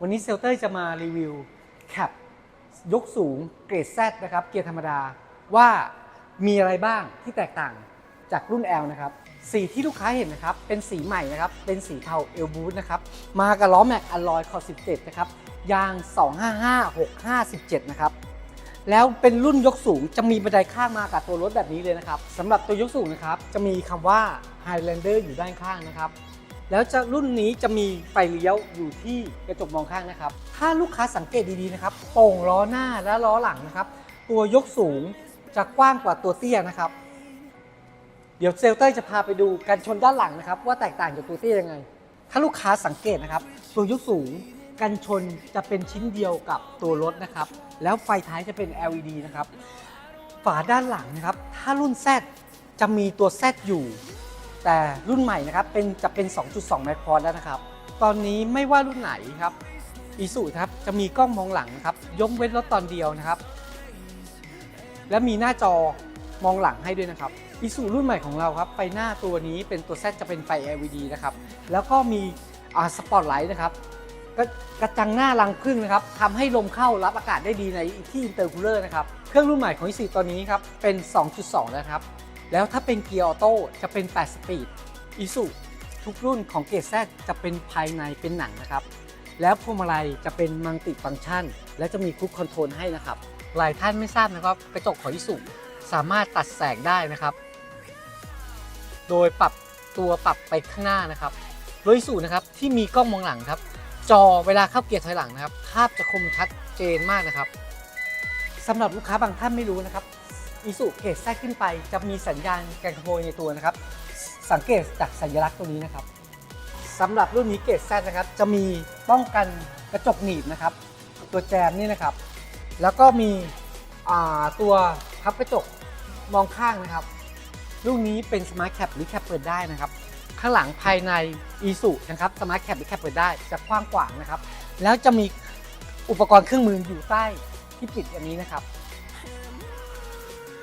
วันนี้เซลเตอร์จะมารีวิวแคปยกสูงเกรด Z นะครับ เกียร์ธรรมดาว่ามีอะไรบ้างที่แตกต่างจากรุ่น L นะครับ สีที่ลูกค้าเห็นนะครับ เป็นสีใหม่นะครับ เป็นสีเทาเอลบูทนะครับ มากับล้อแม็กอลลอยคอ17 นะครับ ยาง 255 657 นะครับ แล้วเป็นรุ่นยกสูงจะมีบันไดข้างมากับตัวรถแบบนี้เลยนะครับสำหรับตัวยกสูงนะครับ จะมีคำว่า Highlander อยู่ด้านข้างนะครับ แล้วจะรุ่นนี้จะมีไฟเลี้ยวอยู่ที่กระจกมองข้างนะครับ ถ้าลูกค้าสังเกตดีๆนะครับโป่งล้อหน้าและล้อหลังนะครับ ตัวยกสูงจะกว้างกว่าตัวเตี้ยนะครับ เดี๋ยวเซลเตอร์จะพาไปดูการชนด้านหลังนะครับ ว่าแตกต่างจากตัวเตี้ยยังไง ถ้าลูกค้าสังเกตนะครับ ตัวยกสูงกันชนจะเป็นชิ้นเดียวกับตัวรถนะครับ แล้วไฟท้ายจะเป็น LED นะครับ ฝาด้านหลังนะครับ ถ้ารุ่น Z จะมีตัว Z อยู่ แต่รุ่นใหม่นะครับเป็นจะเป็น 2.2 ไมครอนแล้วนะครับ ตอนนี้ไม่ว่ารุ่นไหนครับอีสุครับจะมีกล้องมองหลังนะครับยกเว้นรถตอนเดียวนะครับ และมีหน้าจอมองหลังให้ด้วยนะครับอีสุรุ่นใหม่ของเราครับไฟหน้าตัวนี้เป็นตัว Z จะเป็นไฟ LED นะครับแล้วก็มีอ่าสปอตไลท์นะครับกระกระจังหน้ารังพึ่งนะครับทำให้ลมเข้ารับอากาศได้ดีในที่อินเตอร์คูลเลอร์นะครับ เครื่องรุ่นใหม่ของอีสุตอนนี้ครับเป็น 2.2 แล้วครับ แล้วถ้าเป็นเกียร์ออโต้จะเป็น 8 สปีดอีสุทุกรุ่นของเกรดแซจะเป็นภายในเป็นหนังนะครับ แล้วพวงมาลัยจะเป็นมัลติฟังก์ชัน และจะมีคุกคอนโทรลให้นะครับ หลายท่านไม่ทราบนะครับกระจกของอีสุสามารถตัดแสงได้นะครับ โดยปรับตัวปรับไปข้างหน้านะครับโดยอีสุนะครับที่มีกล้องมองหลังครับ จอเวลาเข้าเกียร์ถอยหลังนะครับภาพจะคมชัดเจนมากนะครับสำหรับลูกค้าบางท่านไม่รู้นะครับ อีสุเกตแทรกขึ้นไปจะมีสัญญาณแการขโมยในตัวนะครับ สังเกตจากสัญลักษณ์ตัวนี้นะครับสำหรับรุ่นนี้เกตแซนะครับจะมีป้องกันกระจกหนีบนะครับ ตัวแจมนี่นะครับ แล้วก็มีตัวพับกระจกมองข้างนะครับรุ่นนี้เป็นสมาร์ทแคปหรือแคปเปิดได้นะครับ ข้างหลังภายในอีสุนะครับสมาร์ทแคปหรือแคปเปิดได้จะกว้างกว่างนะครับ แล้วจะมีอุปกรณ์เครื่องมืออยู่ใต้ที่ปิดอันนี้นะครับ